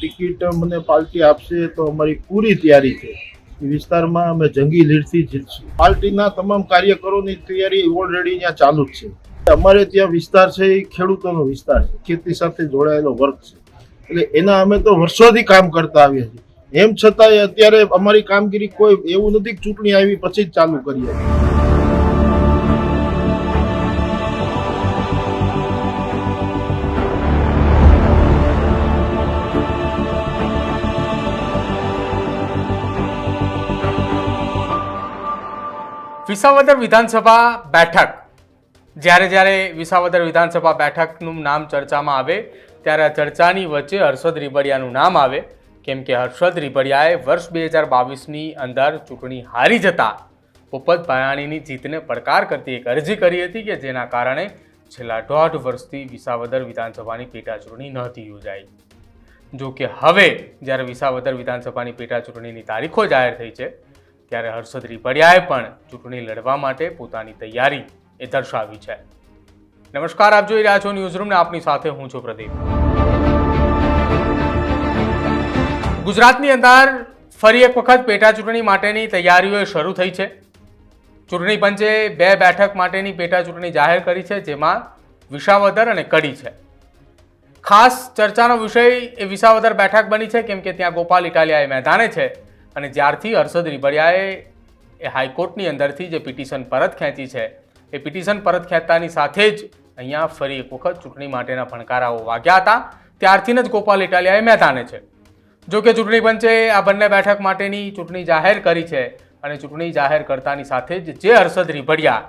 Ticket મને party આપશે તો અમારી પૂરી તૈયારી છે. વિસ્તારમાં અમે જંગી લીડથી જીતશું. પાર્ટીના તમામ કાર્યકરોની તૈયારી ઓલરેડી ત્યાં ચાલુ જ છે. અમારે ત્યાં વિસ્તાર છે, એ ખેડૂતોનો વિસ્તાર છે. ખેતી સાથે જોડાયેલો વર્ગ છે. એટલે એના અમે તો વર્ષોથી કામ કરતા આવ્યા છીએ. એમ છતાંય અત્યારે અમારી કામગીરી કોઈ એવું નથી ચૂંટણી આવી પછી જ ચાલુ કરીએ. વિસાવદર વિધાનસભા બેઠક. જ્યારે જ્યારે વિસાવદર વિધાનસભા બેઠકનું નામ ચર્ચામાં આવે, ત્યારે આ ચર્ચાની વચ્ચે હર્ષદ રીબડિયાનું નામ આવે. કેમ કે હર્ષદ રીબડિયાએ વર્ષ બે હજાર બાવીસની અંદર ચૂંટણી હારી જતા ભૂપત ભયાણીની જીતને પડકાર કરતી એક અરજી કરી હતી કે જેના કારણે છેલ્લા દોઢ વર્ષથી વિસાવદર વિધાનસભાની પેટાચૂંટણી નહોતી યોજાઈ. જો કે હવે જ્યારે વિસાવદર વિધાનસભાની પેટાચૂંટણીની તારીખો જાહેર થઈ છે ત્યારે હર્ષદ રીપડિયાએ પણ ચૂંટણી લડવા માટે પોતાની તૈયારી એ દર્શાવી છે. નમસ્કાર, આપ જોઈ રહ્યા છો ન્યૂઝરૂમને આપની સાથે હું છું પ્રદીપ. ગુજરાતની અંદર ફરી એક વખત પેટા ચૂંટણી માટેની તૈયારીઓ શરૂ થઈ છે. ચૂંટણી પંચે બે બેઠક માટેની પેટા ચૂંટણી જાહેર કરી છે, જેમાં વિસાવદર અને કડી છે. ખાસ ચર્ચાનો વિષય એ વિસાવદર બેઠક બની છે, કેમ કે ત્યાં ગોપાલ ઇટાલિયા એ મેદાને છે. અને જ્યારથી હર્ષદ રીબડિયાએ એ હાઈકોર્ટની અંદરથી જે પિટિશન પરત ખેંચી છે, એ પિટિશન પરત ખેંચતાની સાથે જ અહીંયા ફરી એક વખત ચૂંટણી માટેના ભણકારાઓ વાગ્યા હતા. ત્યારથી જ ગોપાલ ઇટાલિયાએ મેદાને છે. જો કે ચૂંટણી પંચે આ બંને બેઠક માટેની ચૂંટણી જાહેર કરી છે અને ચૂંટણી જાહેર કરતાની સાથે જ જે હર્ષદ રીભડિયા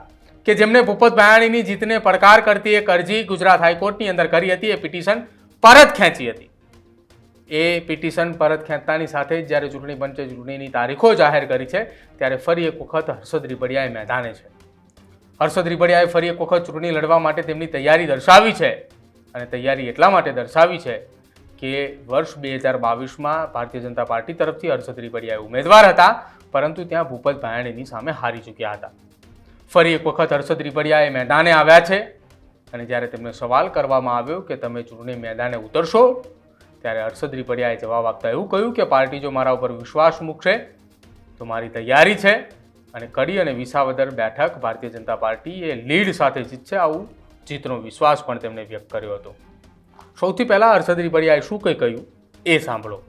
કે જેમણે ભૂપત ભાયાણીની જીતને પડકાર કરતી એક અરજી ગુજરાત હાઈકોર્ટની અંદર કરી હતી, એ પિટિશન પરત ખેંચી હતી. એ પિટિશન પરત ખેંચતાની સાથે જ જ્યારે ચૂંટણી પંચે ચૂંટણીની તારીખો જાહેર કરી છે, ત્યારે ફરી એક વખત હર્ષદ રીબડિયાએ મેદાને છે. હર્ષદ રીબડિયાએ ફરી એક વખત ચૂંટણી લડવા માટે તેમની તૈયારી દર્શાવી છે અને તૈયારી એટલા માટે દર્શાવી છે કે વર્ષ બે હજાર બાવીસમાં ભારતીય જનતા પાર્ટી તરફથી હર્ષદ રીબડિયા ઉમેદવાર હતા, પરંતુ ત્યાં ભૂપત ભાયાણીની સામે હારી ચૂક્યા હતા. ફરી એક વખત હર્ષદ રીબડિયા એ મેદાને આવ્યા છે અને જ્યારે તેમને સવાલ કરવામાં આવ્યો કે તમે ચૂંટણી મેદાને ઉતરશો ત્યારે હર્ષદ્રી પડિયાએ જવાબ આપતા એવું કહ્યું કે પાર્ટી જો મારા ઉપર વિશ્વાસ મૂકશે, તો મારી તૈયારી છે અને કડી અને વિસાવદર બેઠક ભારતીય જનતા પાર્ટી એ લીડ સાથે જીતશે આવું જીતનો વિશ્વાસ પણ તેમણે વ્યક્ત કર્યો હતો. સૌથી પહેલાં હર્ષદ્રી પડિયાએ શું કંઈ કહ્યું? એ સાંભળો.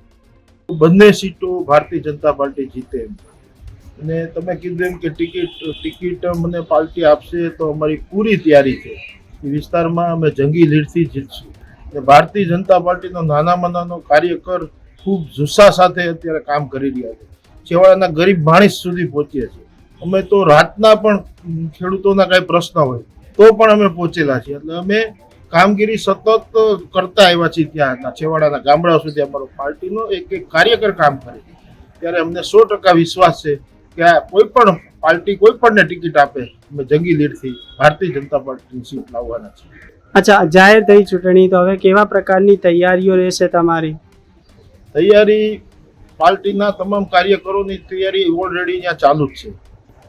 બંને સીટો ભારતીય જનતા પાર્ટી જીતે અને તમે કીધું એમ કે ટિકિટ ટિકિટ મને પાર્ટી આપશે તો અમારી પૂરી તૈયારી છે. વિસ્તારમાં અમે જંગી લીડથી જીતશું. અને ભારતીય જનતા પાર્ટીનો નાનામાં નાનો કાર્યકર ખૂબ જુસ્સા સાથે અત્યારે કામ કરી રહ્યા છે. છેવાડાના ગરીબ માણસ સુધી પહોંચીએ છીએ અમે તો રાતના પણ ખેડૂતોના કાંઈ પ્રશ્ન હોય, તો પણ અમે પહોંચેલા છીએ. એટલે અમે કામગીરી સતત કરતા આવ્યા છીએ ત્યાં છેવાડાના ગામડાઓ સુધી અમારો પાર્ટીનો એક એક કાર્યકર કામ કરે છે. ત્યારે અમને સો ટકા વિશ્વાસ છે કે આ કોઈ પણ પાર્ટી કોઈ પણને ટિકિટ આપે, અમે જંગી લીડથી ભારતીય જનતા પાર્ટીની સીટ લાવવાના છીએ. અચ્છા, જાહેર થઈ ચૂંટણી, તો હવે કેવા પ્રકારની તૈયારીઓ રહેશે તમારી? તૈયારી પાર્ટીના તમામ કાર્યકરોની તૈયારી ઓલરેડી ત્યાં ચાલુ જ છે.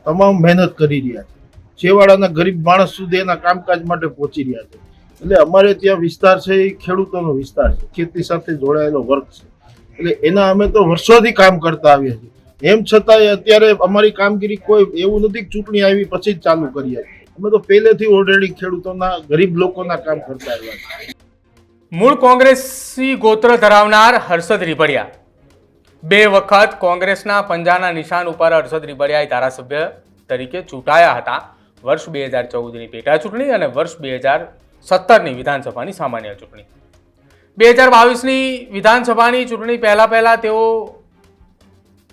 તમામ મહેનત કરી રહ્યા છે. છેવાડાના ગરીબ માણસ સુધી એના કામકાજ માટે પહોંચી રહ્યા છે. એટલે અમારે ત્યાં વિસ્તાર છે, એ ખેડૂતોનો વિસ્તાર છે. ખેતી સાથે જોડાયેલો વર્ગ છે. એટલે એના અમે તો વર્ષોથી કામ કરતા આવ્યા છીએ. એમ છતાંય અત્યારે અમારી કામગીરી કોઈ એવું નથી ચૂંટણી આવી પછી જ ચાલુ કરીએ અમે તો પહેલેથી ઓલરેડી ખેડૂતોના, ગરીબ લોકોના કામ કરતા છીએ. મૂળ કોંગ્રેસી ગોત્ર ધરાવનાર હર્ષદ રીબડિયા બે વખત કોંગ્રેસના પંજાના નિશાન ઉપર હર્ષદ રીબડિયા ધારાસભ્ય તરીકે ચૂંટાયા હતા. વર્ષ બે હજાર ચૌદની પેટા ચૂંટણી અને વર્ષ બે હજાર સત્તરની વિધાનસભાની સામાન્ય ચૂંટણી. બે હજાર બાવીસની વિધાનસભાની ચૂંટણી પહેલાં પહેલાં તેઓ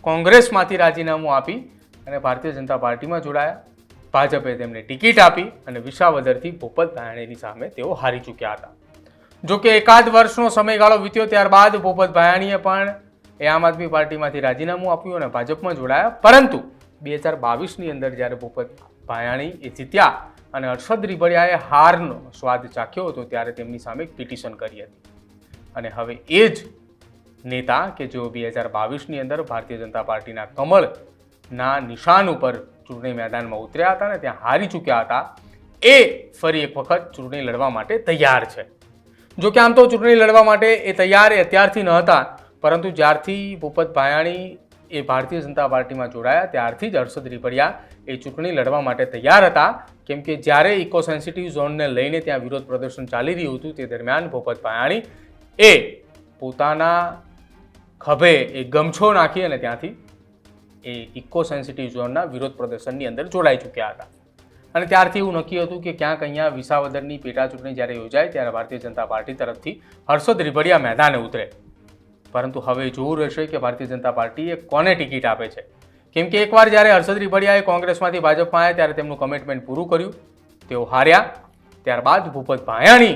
કોંગ્રેસમાંથી રાજીનામું આપી અને ભારતીય જનતા પાર્ટીમાં જોડાયા. ભાજપે તેમને ટિકિટ આપી અને વિસાવદરથી ભૂપત ભાયાણીની સામે તેઓ હારી ચૂક્યા હતા. જોકે એકાદ વર્ષનો સમયગાળો વીત્યો ત્યારબાદ ભૂપત ભાયાણીએ પણ એ આમ આદમી પાર્ટીમાંથી રાજીનામું આપ્યું અને ભાજપમાં જોડાયા. પરંતુ બે હજાર બાવીસની અંદર જ્યારે ભૂપત ભાયાણી એ જીત્યા અને હર્ષદ રીબડિયાએ હારનો સ્વાદ ચાખ્યો હતો ત્યારે તેમની સામે પિટિશન કરી હતી. અને હવે એ જ નેતા કે જેઓ બે હજાર બાવીસની અંદર ભારતીય જનતા પાર્ટીના કમળના નિશાન ઉપર ચૂંટણી મેદાનમાં ઉતર્યા હતા અને ત્યાં હારી ચૂક્યા હતા, એ ફરી એક વખત ચૂંટણી લડવા માટે તૈયાર છે. જો કે આમ તો ચૂંટણી લડવા માટે એ તૈયાર એ અત્યારથી ન હતા, પરંતુ જ્યારથી ભૂપત ભાયાણી એ ભારતીય જનતા પાર્ટીમાં જોડાયા, ત્યારથી જ હર્ષદ રીપરિયા એ ચૂંટણી લડવા માટે તૈયાર હતા. કેમ કે જ્યારે ઇકો સેન્સિટિવ ઝોનને લઈને ત્યાં વિરોધ પ્રદર્શન ચાલી રહ્યું હતું, તે દરમિયાન ભૂપત ભાયાણી એ પોતાના ખભે એ ગમછો નાખી અને ત્યાંથી એ ઇકો સેન્સિટિવ ઝોનના વિરોધ પ્રદર્શનની અંદર જોડાઈ ચૂક્યા હતા. અને ત્યારથી એવું નક્કી હતું કે ક્યાંક અહીંયા વિસાવદરની પેટાચૂંટણી જ્યારે યોજાય ત્યારે ભારતીય જનતા પાર્ટી તરફથી હર્ષદ રીબડિયા મેદાને ઉતરે. પરંતુ હવે જોવું રહેશે કે ભારતીય જનતા પાર્ટીએ કોને ટિકિટ આપે છે. કેમ કે એકવાર જ્યારે હર્ષદ રીબડિયાએ કોંગ્રેસમાંથી ભાજપમાં આવ્યા ત્યારે તેમનું કમિટમેન્ટ પૂરું કર્યું. તેઓ હાર્યા. ત્યારબાદ ભૂપત ભાયાણી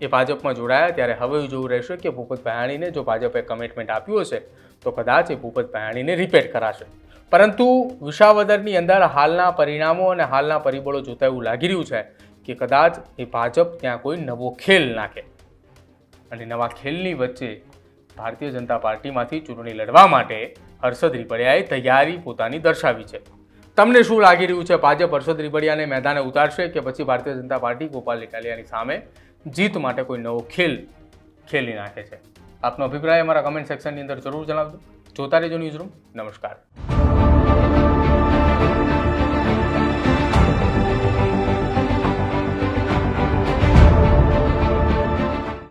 એ ભાજપમાં જોડાયા. ત્યારે હવે જોવું રહેશે કે ભૂપત ભાયાણીને જો ભાજપે કમિટમેન્ટ આપ્યું હશે, તો કદાચ એ ભૂપત ભાયાણીને રિપેટ કરાશે. પરંતુ વિસાવદરની અંદર હાલના પરિણામો અને હાલના પરિબળો જોતા એવું લાગી રહ્યું છે કે કદાચ એ ભાજપ ત્યાં કોઈ નવો ખેલ નાખે. અને નવા ખેલની વચ્ચે ભારતીય જનતા પાર્ટીમાંથી ચૂંટણી લડવા માટે હર્ષદ રીપડિયાએ તૈયારી પોતાની દર્શાવી છે. તમને શું લાગી રહ્યું છે ભાજપ હર્ષદ રીપડિયાને મેદાને ઉતારશે કે પછી ભારતીય જનતા પાર્ટી ગોપાલ ઇટાલિયાની સામે જીત માટે કોઈ નવો ખેલ ખેલી નાખે છે? આપનો અભિપ્રાય અમારા કમેન્ટ સેક્શનની અંદર જરૂર જણાવજો. જોતા રહેજો ન્યૂઝ નમસ્કાર.